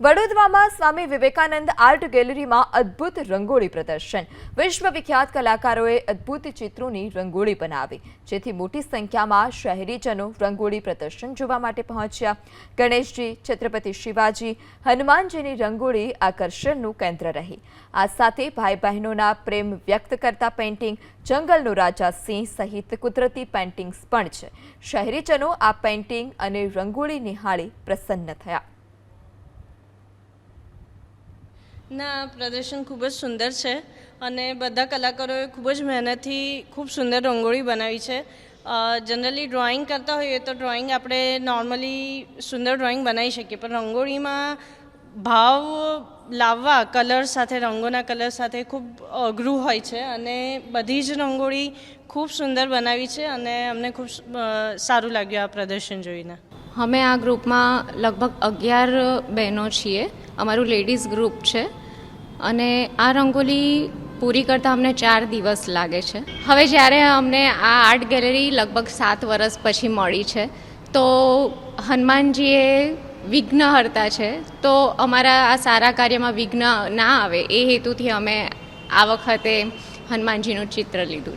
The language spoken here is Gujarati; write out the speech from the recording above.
વડોદરામાં સ્વામી વિવેકાનંદ આર્ટ ગેલેરીમાં અદ્ભુત રંગોળી પ્રદર્શન. વિશ્વ વિખ્યાત કલાકારોએ અદ્ભુત ચિત્રોની રંગોળી બનાવી, જેથી મોટી સંખ્યામાં શહેરીજનો રંગોળી પ્રદર્શન જોવા માટે પહોંચ્યા. ગણેશજી, છત્રપતિ શિવાજી, હનુમાનજીની રંગોળી આકર્ષણનું કેન્દ્ર રહી. આ સાથે ભાઈ બહેનોના પ્રેમ વ્યક્ત કરતા પેઇન્ટિંગ, જંગલનો રાજા સિંહ સહિત કુદરતી પેઇન્ટિંગ્સ પણ છે. શહેરીજનો આ પેઇન્ટિંગ અને રંગોળી નિહાળી પ્રસન્ન થયા. ના, પ્રદર્શન ખૂબ જ સુંદર છે અને બધા કલાકારોએ ખૂબ જ મહેનતથી ખૂબ સુંદર રંગોળી બનાવી છે. જનરલી ડ્રોઈંગ કરતા હોઈએ તો ડ્રોઈંગ આપણે નોર્મલી સુંદર ડ્રોઈંગ બનાવી શકીએ, પણ રંગોળીમાં ભાવ લાવવા કલર સાથે, રંગોના કલર સાથે ખૂબ અઘરું હોય છે અને બધી જ રંગોળી ખૂબ સુંદર બનાવી છે અને અમને ખૂબ સારું લાગ્યું આ પ્રદર્શન જોઈને. અમે આ ગ્રુપમાં લગભગ અગિયાર બહેનો છીએ. અમારું લેડીઝ ગ્રુપ છે. અને આ રંગોલી પૂરી કરતાં અમને ચાર દિવસ લાગે છે. હવે જ્યારે અમને આ આર્ટ ગેલેરી લગભગ સાત વર્ષ પછી મળી છે, તો હનુમાનજીએ વિઘ્નહર્તા છે. તો અમારા આ સારા કાર્યમાં વિઘ્ન ના આવે, એ હેતુથી અમે આ વખતે હનુમાનજીનું ચિત્ર લીધું છે.